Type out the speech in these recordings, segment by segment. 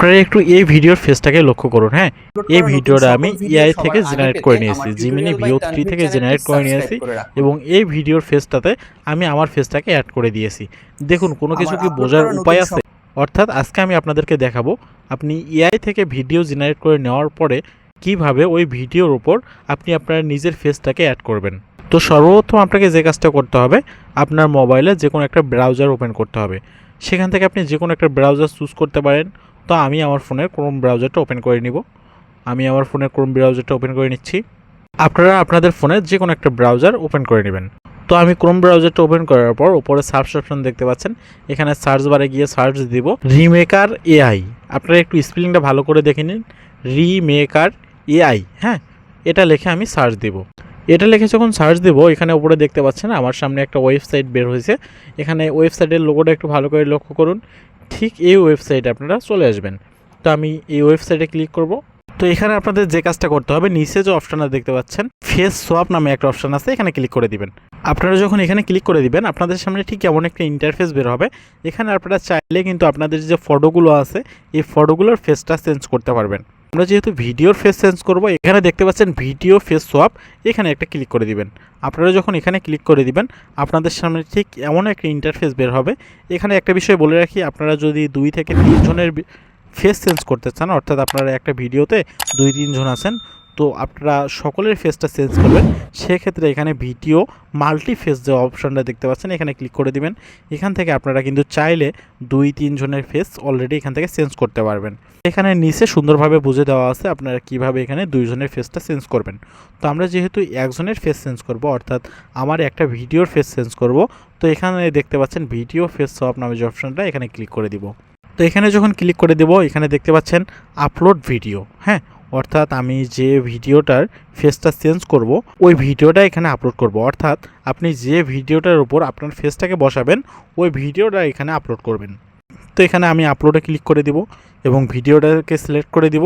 আপনারা একটু এই ভিডিওর ফেসটাকে লক্ষ্য করুন হ্যাঁ? এই ভিডিওটা আমি এআই থেকে জেনারেট করে নিয়েছি জিমিনি ভিও থ্রি থেকে জেনারেট করে নিয়েছি এবং এই ভিডিওর ফেসটাতে আমি আমার ফেসটাকে অ্যাড করে দিয়েছি। দেখুন কোনো কিছু কি বোঝার উপায় আছে? অর্থাৎ আজকে আমি আপনাদেরকে দেখাবো আপনি এআই থেকে ভিডিও জেনারেট করে নেওয়ার পরে কীভাবে ওই ভিডিওর উপর আপনি আপনার নিজের ফেসটাকে অ্যাড করবেন। তো সর্বপ্রথম আপনাকে যে কাজটা করতে হবে আপনার মোবাইলে যে কোনো একটা ব্রাউজার ওপেন করতে হবে। সেখান থেকে আপনি যে কোনো একটা ব্রাউজার চুজ করতে পারেন। তো আমি আমার ফোনের ক্রোম ব্রাউজারটা ওপেন করে নিব। আমি আমার ফোনের ক্রোম ব্রাউজারটা ওপেন করে নিচ্ছি। আপনারা আপনাদের ফোনে যে কোনো একটা ব্রাউজার ওপেন করে নেবেন। তো আমি ক্রোম ব্রাউজারটা ওপেন করার পর উপরে সার্চ অপশন দেখতে পাচ্ছেন। এখানে সার্চ বারে গিয়ে সার্চ দিব। রিমেকার এআই আপনারা একটু স্পেলিংটা ভালো করে দেখে নিন। রিমেকার এআই হ্যাঁ এটা লিখে আমি সার্চ দিব। এটা লিখে যখন সার্চ দেব, এখানে উপরে দেখতে পাচ্ছেন আমার সামনে একটা ওয়েবসাইট বের হয়েছে। এখানে ওয়েবসাইটের লোগোটা একটু ভালো করে লক্ষ্য করুন। ঠিক এই ওয়েবসাইটে আপনারা চলে আসবেন। তো আমি এই ওয়েবসাইটে ক্লিক করব। তো এখানে আপনাদের যে কাজটা করতে হবে, নিচে যে অপশানটা দেখতে পাচ্ছেন ফেস সোয়াপ নামে একটা অপশান আছে, এখানে ক্লিক করে দিবেন। আপনারা যখন এখানে ক্লিক করে দিবেন, আপনাদের সামনে ঠিক এমন একটা ইন্টারফেস বের হবে। এখানে আপনারা চাইলে কিন্তু আপনাদের যে ফটোগুলো আছে, এই ফটোগুলোর ফেসটা চেঞ্জ করতে পারবেন। আমরা যেহেতু ভিডিওর ফেস চেঞ্জ করব, এখানে দেখতে পাচ্ছেন ভিডিও ফেস সোয়াপ এখানে একটা ক্লিক করে দিবেন। আপনারা যখন এখানে ক্লিক করে দিবেন, আপনাদের সামনে ঠিক এমন একটা ইন্টারফেস বের হবে। এখানে একটা বিষয় বলে রাখি, আপনারা যদি দুই থেকে তিনজনের ফেস চেঞ্জ করতে চান, অর্থাৎ আপনারা একটা ভিডিওতে দুই তিনজন আছেন তো আপনারা সকলের ফেসটা চেঞ্জ করবেন। সেক্ষেত্রে এখানে ভিডিও মাল্টি ফেস যে অপশনটা দেখতে পাচ্ছেন, এখানে ক্লিক করে দিবেন। এখান থেকে আপনারা কিন্তু চাইলে দুই তিনজনের ফেস অলরেডি এখান থেকে চেঞ্জ করতে পারবেন। এখানে নিচে সুন্দরভাবে বুঝে দেওয়া আছে আপনারা কীভাবে এখানে দুইজনের ফেসটা চেঞ্জ করবেন। তো আমরা যেহেতু একজনের ফেস চেঞ্জ করব, অর্থাৎ আমার একটা ভিডিওর ফেস চেঞ্জ করব, তো এখানে দেখতে পাচ্ছেন ভিডিও ফেস সব নামে যে অপশনটা এখানে ক্লিক করে দিব। তো এখানে যখন ক্লিক করে দেব, এখানে দেখতে পাচ্ছেন আপলোড ভিডিও হ্যাঁ? অর্থাৎ আমি যে ভিডিওটার ফেসটা চেঞ্জ করব, ওই ভিডিওটা এখানে আপলোড করব। অর্থাৎ আপনি যে ভিডিওটার উপর আপনার ফেসটাকে বসাবেন, ওই ভিডিওটা এখানে আপলোড করবেন। তো এখানে আমি আপলোডে ক্লিক করে দিব এবং ভিডিওটাকে সিলেক্ট করে দিব।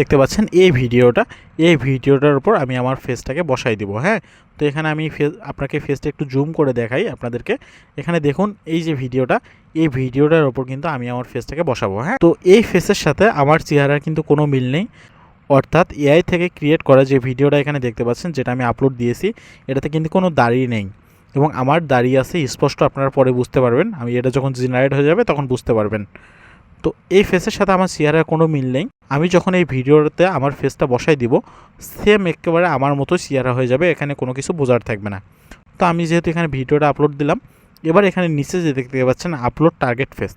দেখতে পাচ্ছেন, এই ভিডিওটা, এই ভিডিওটার উপর আমি আমার ফেসটাকে বসাই দিব হ্যাঁ? তো এখানে আমি ফেস আপনাকে ফেসটা একটু জুম করে দেখাই আপনাদেরকে। এখানে দেখুন, এই যে ভিডিওটা, এই ভিডিওটার ওপর কিন্তু আমি আমার ফেসটাকে বসাবো হ্যাঁ? তো এই ফেসের সাথে আমার চেহারার কিন্তু কোনো মিল নেই। অর্থাৎ এআই থেকে ক্রিয়েট করা যে ভিডিওটা এখানে দেখতে পাচ্ছেন, যেটা আমি আপলোড দিয়েছি, এটাতে কিন্তু কোনো দাড়ি নেই। এবং আমার দাঁড়িয়ে আছে, স্পষ্ট আপনারা পরে বুঝতে পারবেন। আমি এটা যখন জেনারেট হয়ে যাবে, তখন বুঝতে পারবেন। তো এই ফেসের সাথে আমার চেহারার কোনো মিল নেই। আমি যখন এই ভিডিওতে আমার ফেসটা বসাই দিব সেম একেবারে আমার মতো চেহারা হয়ে যাবে, এখানে কোনো কিছু বোঝার থাকবে না। তো আমি যেহেতু এখানে ভিডিওটা আপলোড দিলাম, এবার এখানে নিচে যে দেখতে পাচ্ছেন আপলোড টার্গেট ফেস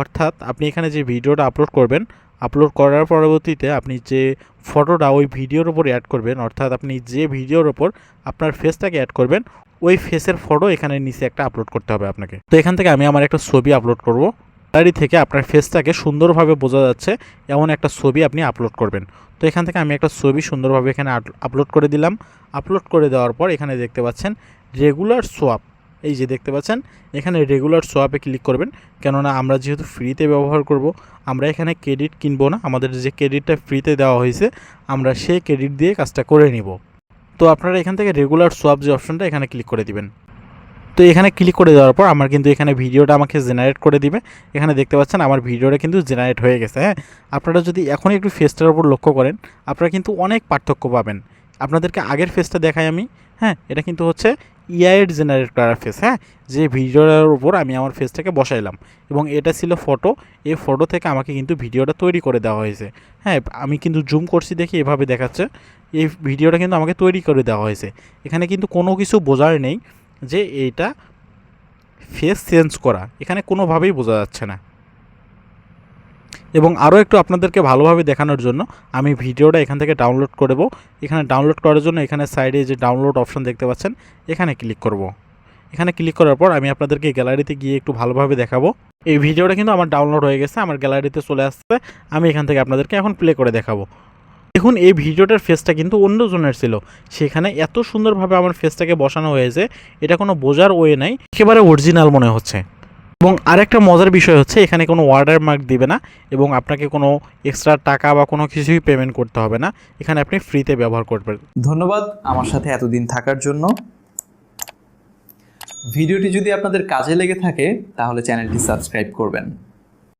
অর্থাৎ আপনি এখানে যে ভিডিওটা আপলোড করবেন আপলোড করার পরবর্তীতে আপনি যে ফটোটা ওই ভিডিওর ওপর অ্যাড করবেন, অর্থাৎ আপনি যে ভিডিওর ওপর আপনার ফেসটাকে অ্যাড করবেন, ওই ফেসের ফটো এখানে নিচে একটা আপলোড করতে হবে আপনাকে। তো এখান থেকে আমি আমার একটা ছবি আপলোড করব। গ্যালারি থেকে আপনার ফেসটাকে সুন্দরভাবে বোঝা যাচ্ছে, এমন একটা ছবি আপনি আপলোড করবেন। তো এখান থেকে আমি একটা ছবি সুন্দরভাবে এখানে আপলোড করে দিলাম। আপলোড করে দেওয়ার পর এখানে দেখতে পাচ্ছেন রেগুলার সোয়াপ এই যে দেখতে পাচ্ছেন, এখানে রেগুলার সোয়াপে ক্লিক করবেন। কেননা আমরা যেহেতু ফ্রিতে ব্যবহার করব, আমরা এখানে ক্রেডিট কিনবো না। আমাদের যে ক্রেডিটটা ফ্রিতে দেওয়া হয়েছে, আমরা সেই ক্রেডিট দিয়ে কাজটা করে নিব। তো আপনারা এখান থেকে রেগুলার সোয়াপ যে অপশনটা এখানে ক্লিক করে দিবেন। তো এখানে ক্লিক করে দেওয়ার পর আমার কিন্তু এখানে ভিডিওটা আমাকে জেনারেট করে দিবে। এখানে দেখতে পাচ্ছেন, আমার ভিডিওটা কিন্তু জেনারেট হয়ে গেছে হ্যাঁ? আপনারা যদি এখন একটু ফেসটার উপর লক্ষ্য করেন, আপনারা কিন্তু অনেক পার্থক্য পাবেন। আপনাদেরকে আগের ফেসটা দেখাই আমি হ্যাঁ? এটা কিন্তু হচ্ছে ইআইয়ের জেনারেট করার ফেস হ্যাঁ? যে ভিডিওটার উপর আমি আমার ফেসটাকে বসাইলাম। এবং এটা ছিল ফটো এই ফটো থেকে আমাকে কিন্তু ভিডিওটা তৈরি করে দেওয়া হয়েছে। হ্যাঁ আমি কিন্তু জুম করছি দেখি এভাবে দেখাচ্ছে। এই ভিডিওটা কিন্তু আমাকে তৈরি করে দেওয়া হয়েছে। এখানে কিন্তু কোনো কিছু বোঝার নেই যে এইটা ফেস চেঞ্জ করা। এখানে কোনোভাবেই বোঝা যাচ্ছে না। এবং আরও একটু আপনাদেরকে ভালোভাবে দেখানোর জন্য আমি ভিডিওটা এখান থেকে ডাউনলোড করব এখানে ডাউনলোড করার জন্য এখানে সাইডে যে ডাউনলোড অপশন দেখতে পাচ্ছেন, এখানে ক্লিক করব। এখানে ক্লিক করার পর আমি আপনাদেরকে গ্যালারিতে গিয়ে একটু ভালোভাবে দেখাবো। এই ভিডিওটা কিন্তু আমার ডাউনলোড হয়ে গেছে, আমার গ্যালারিতে চলে আসছে, আমি এখান থেকে আপনাদেরকে এখন প্লে করে দেখাবো। দেখুন, এই ভিডিওটার ফেসটা কিন্তু অন্যজনের ছিল। সেখানে এত সুন্দরভাবে আমার ফেসটাকে বসানো হয়েছে, এটা কোনো বোঝার ওয়ে নাই, একেবারে অরিজিনাল মনে হচ্ছে। এবং আরেকটা মজার বিষয় হচ্ছে, এখানে কোনো ওয়ার্ডার মার্ক দিবে না এবং আপনাকে কোনো এক্সট্রা টাকা বা কোনো কিছুই পেমেন্ট করতে হবে না। এখানে আপনি ফ্রিতে ব্যবহার করবেন। ধন্যবাদ আমার সাথে এতদিন থাকার জন্য। ভিডিওটি যদি আপনাদের কাজে লেগে থাকে, তাহলে চ্যানেলটি সাবস্ক্রাইব করবেন।